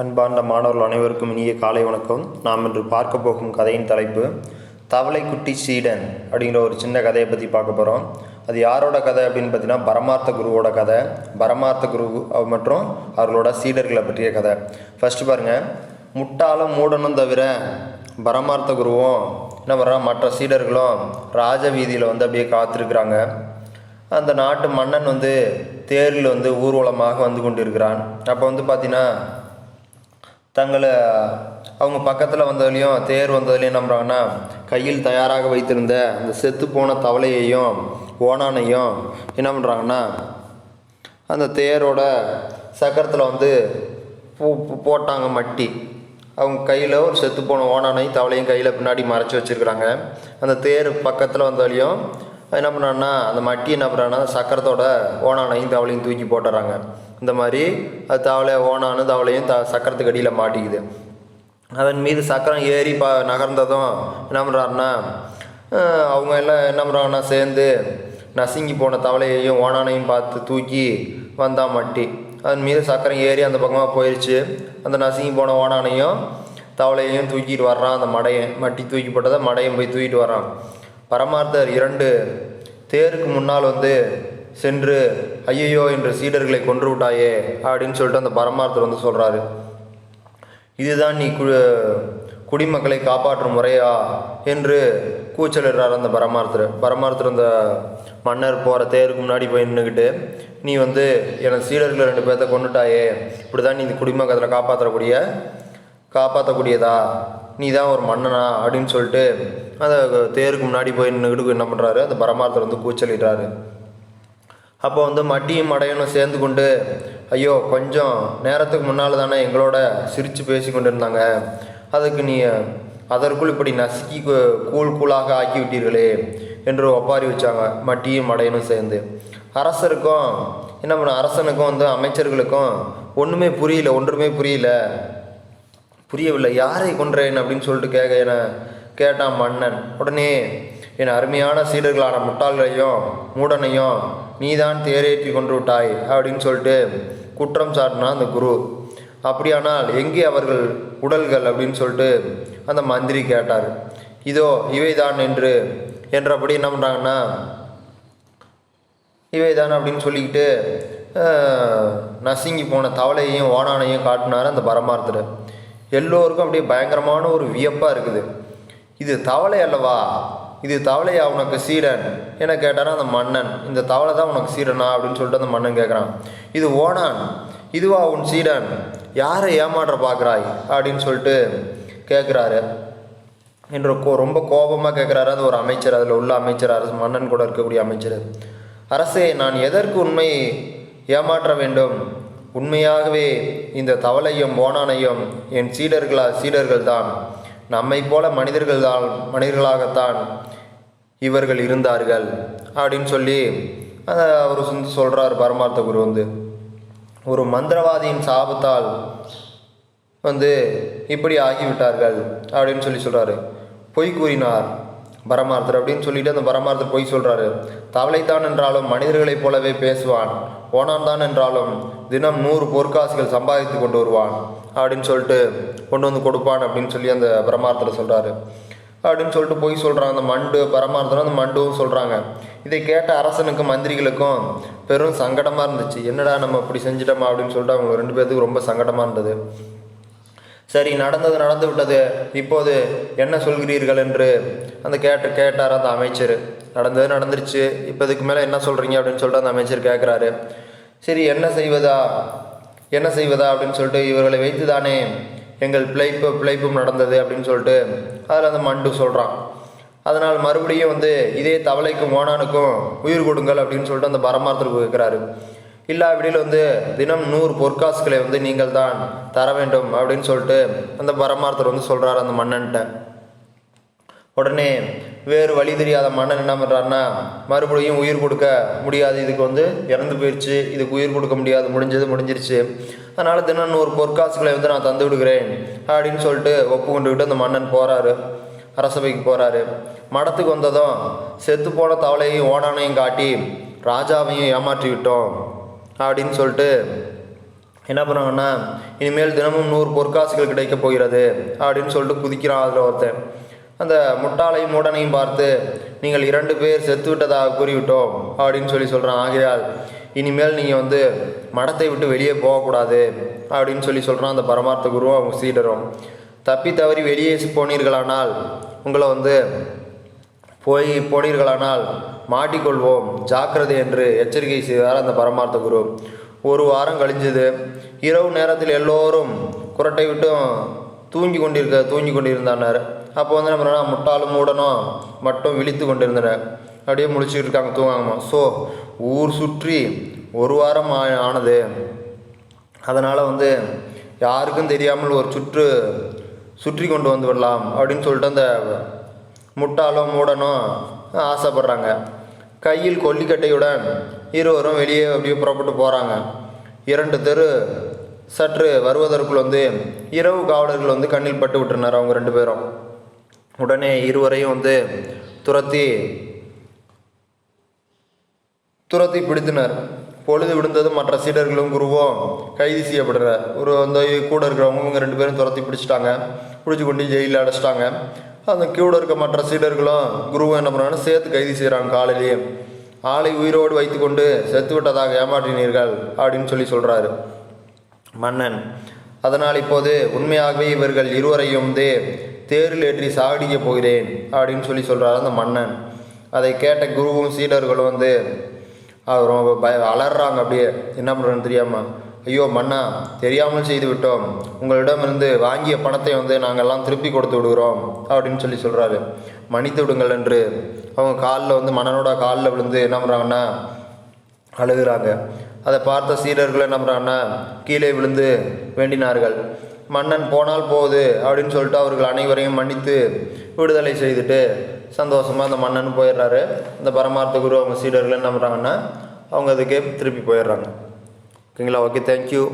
அன்பார்ந்த மாணவர்கள் அனைவருக்கும் இனிய காலை வணக்கம். நாம் இன்று பார்க்க போகும் கதையின் தலைப்பு தவளை குட்டி சீடன் அப்படிங்கிற ஒரு சின்ன கதையை பற்றி பார்க்க போகிறோம் அது யாரோட கதை அப்படின்னு பார்த்தீங்கன்னா பரமார்த்த குருவோட கதை. பரமார்த்த குரு மற்றும் அவர்களோட சீடர்களை பற்றிய கதை. ஃபஸ்ட்டு பாருங்கள் முட்டாளும் மூடனும் தவிர பரமார்த்த குருவும் என்ன பண்ணுறான் மற்ற சீடர்களும் ராஜ வீதியில் வந்து அப்படியே காத்திருக்கிறாங்க. அந்த நாட்டு மன்னன் வந்து தேரில் வந்து ஊர்வலமாக வந்து கொண்டிருக்கிறான். அப்போ வந்து பார்த்தீங்கன்னா தங்களை அவங்க பக்கத்தில் வந்ததுலேயும் தேர் வந்ததுலேயும் என்ன பண்ணுறாங்கன்னா கையில் தயாராக வைத்திருந்த அந்த செத்து போன தவளையையும் ஓணானையும் என்ன பண்ணுறாங்கன்னா அந்த தேரோட சக்கரத்தில் வந்து பூ போட்டாங்க மட்டி. அவங்க கையில் ஒரு செத்து போன ஓணானையும் தவளையும் கையில் பின்னாடி மறைச்சி வச்சுருக்குறாங்க. அந்த தேர் பக்கத்தில் வந்தாலையும் என்ன பண்ணான்னா அந்த மட்டி என்ன பண்ணுறாங்கன்னா சக்கரத்தோட ஓணானையும் தவளையும் தூக்கி போட்டுறாங்க. இந்த மாதிரி அது தவளை ஓனானு தவளையும் த சக்கரத்துக்கு அடியில் மாட்டிக்குது. அதன் மீது சக்கரம் ஏறி ப நகர்ந்ததும் என்ன பண்ணுறாருன்னா அவங்க எல்லாம் என்ன பண்ணுறாங்கன்னா சேர்ந்து நசுங்கி போன தவளையையும் ஓனானையும் பார்த்து தூக்கி வந்தான் மட்டி. அதன் மீது சக்கரம் ஏறி அந்த பக்கமாக போயிடுச்சு அந்த நசுங்கி போன ஓனானையும் தவளையையும் தூக்கிட்டு வர்றான் அந்த மடையை. மட்டி தூக்கி போட்டதை மடையும் போய் தூக்கிட்டு வர்றான். பரமார்த்தர் இரண்டு தேருக்கு முன்னால் வந்து சென்று ஐயையோ என்று சீடர்களை கொன்று விட்டாயே அப்படின்னு சொல்லிட்டு அந்த பரமார்த்தர் வந்து சொல்கிறாரு இதுதான் நீ கு குடிமக்களை காப்பாற்றும் முறையா? என்று கூச்சலிடுறார் அந்த பரமார்த்தர். பரமார்த்தர் அந்த மன்னர் போகிற தேருக்கு முன்னாடி போய் நின்றுக்கிட்டு நீ வந்து எனக்கு சீடர்களை ரெண்டு பேர்த்த கொண்டுட்டாயே இப்படி தான் நீ இந்த குடிமக்களை காப்பாற்றக்கூடிய காப்பாற்றக்கூடியதா நீ தான் ஒரு மன்னனா அப்படின்னு சொல்லிட்டு அந்த தேருக்கு முன்னாடி போய் நின்றுக்கிட்டு என்ன பண்ணுறாரு அந்த பரமாரத்தில் வந்து கூச்சலிடுறாரு. அப்போ வந்து மட்டியும் மடையனும் சேர்ந்து கொண்டு ஐயோ கொஞ்சம் நேரத்துக்கு முன்னால் தானே எங்களோட சிரித்து பேசி கொண்டு இருந்தாங்க அதுக்கு நீ அதற்குள் இப்படி நசுக்கி கூழ் கூழாக ஆக்கி விட்டீர்களே என்று ஒப்பாரி வச்சாங்க மட்டியும் மடையனும் சேர்ந்து. அரசருக்கும் என்ன பண்ண அரசனுக்கும் வந்து அமைச்சர்களுக்கும் ஒன்றுமே புரியல ஒன்றுமே புரியல. புரியவில்லை. யாரை கொன்றேன்? அப்படின்னு சொல்லிட்டு கேட்க என கேட்டான் மன்னன். உடனே என் அருமையான சீடர்களான முட்டாள்களையும் மூடனையும் நீதான் தேரேற்றி கொண்டு விட்டாய் அப்படின்னு சொல்லிட்டு குற்றம் சாட்டினான் அந்த குரு. அப்படியானால் எங்கே அவர்கள் உடல்கள்? அப்படின்னு சொல்லிட்டு அந்த மந்திரி கேட்டார். இதோ இவைதான் என்று என்றபடி என்ன பண்ணுறாங்கன்னா இவைதான் அப்படின்னு சொல்லிக்கிட்டு நசுங்கி போன தவளையையும் ஓணானையும் காட்டினார் அந்த பரமார்த்தர். எல்லோருக்கும் அப்படியே பயங்கரமான ஒரு வியப்பாக இருக்குது. இது தவளை அல்லவா? இது தவளையா உனக்கு சீடன்? என கேட்டானா அந்த மன்னன். இந்த தவளை தான் உனக்கு சீடனா அப்படின்னு சொல்லிட்டு அந்த மன்னன் கேட்குறான் இது ஓனான். இதுவா உன் சீடன்? யாரை ஏமாற்ற பார்க்குறாய்? அப்படின்னு சொல்லிட்டு கேட்குறாரு என்று கோ ரொம்ப கோபமாக கேட்குறாரு அது ஒரு அமைச்சர் அதில் உள்ள அமைச்சர் அரசு மன்னன் கூட இருக்கக்கூடிய அமைச்சர். அரசே நான் எதற்கு உண்மை ஏமாற்ற வேண்டும்? உண்மையாகவே இந்த தவளையும் ஓனானையும் என் சீடர்களா சீடர்கள் தான் நம்மை போல மனிதர்கள்தான் மனிதர்களாகத்தான் இவர்கள் இருந்தார்கள். அப்படின்னு சொல்லி அதை அவர் வந்து சொல்கிறார் பரமார்த்த குரு வந்து. ஒரு மந்திரவாதியின் சாபத்தால் வந்து இப்படி ஆகிவிட்டார்கள் அப்படின்னு சொல்லி சொல்கிறாரு பொய் கூறினார். பரமார்த்தர் அப்படின்னு சொல்லிட்டு அந்த பரமார்த்தர் பொய் சொல்கிறாரு தவளைத்தான் என்றாலும் மனிதர்களைப் போலவே பேசுவான். ஓனான் தான் என்றாலும் தினம் நூறு பொற்காசுகள் சம்பாதித்து கொண்டு வருவான். அப்படின்னு சொல்லிட்டு கொண்டு வந்து கொடுப்பான் அப்படின்னு சொல்லி அந்த பரமார்த்தர் சொல்கிறாரு அப்படின்னு சொல்லிட்டு போய் சொல்கிறான் அந்த மண்டு பரமார்த்தனும் அந்த மண்டுவும் சொல்கிறாங்க இதை கேட்ட அரசனுக்கும் மந்திரிகளுக்கும் பெரும் சங்கடமாக இருந்துச்சு. என்னடா நம்ம இப்படி செஞ்சிட்டோமா அப்படின்னு சொல்லிட்டு அவங்க ரெண்டு பேர்த்துக்கு ரொம்ப சங்கடமாக இருந்தது. சரி நடந்தது நடந்து விட்டது. இப்போது என்ன சொல்கிறீர்கள் என்று அந்த கேட்டு கேட்டார் அந்த அமைச்சர். நடந்தது நடந்துருச்சு. இப்போ இதுக்கு மேலே என்ன சொல்கிறீங்க அப்படின்னு சொல்லிட்டு அந்த அமைச்சர் கேட்குறாரு சரி என்ன செய்வதா? என்ன செய்வதா? அப்படின்னு சொல்லிட்டு இவர்களை வைத்து தானே எங்கள் பிழைப்பு பிழைப்பும் நடந்தது அப்படின்னு சொல்லிட்டு அதில் அந்த மண்டு சொல்கிறான் அதனால் மறுபடியும் வந்து இதே தவளைக்கும் ஓனானுக்கும் உயிர் கொடுங்கள் அப்படின்னு சொல்லிட்டு அந்த பரமார்த்தருக்கு கேட்குறாரு இல்லாவிடில் வந்து தினம் நூறு பொற்காசுகளை வந்து நீங்கள் தான் தர வேண்டும் அப்படின்னு சொல்லிட்டு அந்த பரமார்த்தர் வந்து சொல்கிறார் அந்த மன்னன்ட்ட. உடனே வேறு வழி தெரியாத மன்னன் என்ன பண்ணுறாருன்னா மறுபடியும் உயிர் கொடுக்க முடியாது. இதுக்கு வந்து இறந்து போயிடுச்சு இதுக்கு உயிர் கொடுக்க முடியாது. முடிஞ்சது முடிஞ்சிருச்சு. அதனால் தினம் நூறு பொற்காசுகளை வந்து நான் தந்து விடுகிறேன் அப்படின்னு சொல்லிட்டு ஒப்புக்கொண்டுக்கிட்டு அந்த மன்னன் போகிறாரு அரசபைக்கு போகிறாரு மடத்துக்கு வந்ததும் செத்து போன தவளையும் ஓடானையும் காட்டி ராஜாவையும் ஏமாற்றி விட்டோம் அப்படின்னு சொல்லிட்டு என்ன பண்ணாங்கன்னா இனிமேல் தினமும் நூறு பொற்காசுகள் கிடைக்கப் போகிறது அப்படின்னு சொல்லிட்டு குதிக்கிறான் அதில் ஒருத்தன். அந்த முட்டாளையும் மூடனையும் பார்த்து நீங்கள் இரண்டு பேர் செத்து விட்டதாக கூறிவிட்டோம் அப்படின்னு சொல்லி சொல்கிறான் ஆகையால் இனிமேல் நீங்கள் வந்து மடத்தை விட்டு வெளியே போகக்கூடாது அப்படின்னு சொல்லி சொல்கிறான் அந்த பரமார்த்த குருவும் அவங்க சீடரும். தப்பி தவறி வெளியே போனீர்களானால் உங்களை வந்து போய் போனீர்களானால் மாட்டிக்கொள்வோம். ஜாக்கிரதை என்று எச்சரிக்கை செய்தார் அந்த பரமார்த்த குரு. ஒரு வாரம் கழிஞ்சது. இரவு நேரத்தில் எல்லோரும் குரட்டை விட்டும் தூங்கி கொண்டிருக்க தூங்கி கொண்டிருந்தனர். அப்போ வந்து நம்ம என்ன முட்டாளும் மூடனும் மட்டும் விழித்து கொண்டிருந்தனர். அப்படியே முழிச்சுட்டு இருக்காங்க தூங்காங்கம்மா ஸோ ஊர் சுற்றி ஒரு வாரம் ஆ- ஆனது. அதனால் வந்து யாருக்கும் தெரியாமல் ஒரு சுற்று சுற்றி கொண்டு வந்து விடலாம் அப்படின்னு சொல்லிட்டு அந்த முட்டாளும் மூடனோ ஆசைப்படுறாங்க. கையில் கொல்லிக்கட்டையுடன் இருவரும் வெளியே அப்படியே புறப்பட்டு போகிறாங்க இரண்டு தெரு சற்று வருவதற்குள் வந்து இரவு காவலர்கள் வந்து கண்ணில் பட்டு விட்டுருந்தார் அவங்க ரெண்டு பேரும். உடனே இருவரையும் வந்து துரத்தி துரத்தி பிடித்தனர். பொழுது விழுந்ததும் மற்ற சீடர்களும் குருவும் கைது செய்யப்படுறார் ஒரு அந்த கூட இருக்கிறவங்க இவங்க ரெண்டு பேரும் துரத்தி பிடிச்சிட்டாங்க. பிடிச்சி கொண்டு ஜெயிலில் அடைச்சிட்டாங்க. அந்த கியூட இருக்க மற்ற சீடர்களும் குருவும் என்ன பண்ணுறாங்கன்னா சேர்த்து கைது செய்கிறாங்க காலையிலேயே. ஆளை உயிரோடு வைத்துக்கொண்டு செத்து விட்டதாக ஏமாற்றினீர்கள் அப்படின்னு சொல்லி சொல்கிறாரு மன்னன். அதனால் இப்போது உண்மையாகவே இவர்கள் இருவரையும் வந்து தேரில் ஏற்றி சாகடிக்கப் போகிறேன் அப்படின்னு சொல்லி சொல்கிறார் அந்த மன்னன். அதை கேட்ட குருவும் சீடர்களும் வந்து அவர் ரொம்ப பய அலறாங்க அப்படியே. என்ன பண்ணுறதுன்னு தெரியாமல் ஐயோ மன்னா தெரியாமல் செய்து விட்டோம் உங்களிடமிருந்து வாங்கிய பணத்தை வந்து நாங்கள்லாம் திருப்பி கொடுத்து விடுகிறோம் அப்படின்னு சொல்லி சொல்கிறாரு மன்னித்து விடுங்கள் என்று அவங்க காலில் வந்து மன்னனோட காலில் விழுந்து என்ன பண்ணுறாங்கன்னா அழுகிறாங்க. அதை பார்த்த சீரர்கள் என்ன பண்ணுறாங்கன்னா கீழே விழுந்து வேண்டினார்கள். மன்னன் போனால் போகுது அப்படின்னு சொல்லிட்டு அவர்கள் அனைவரையும் மன்னித்து விடுதலை செய்துட்டு சந்தோஷமாக அந்த மன்னன் போயிடுறாரு. இந்த பரமார்த்த குரு அவங்க சீடர்கள் என்ன பண்ணுறாங்கன்னா அவங்க அதுக்கே திருப்பி போயிடுறாங்க. Kính lỗi cái tên chú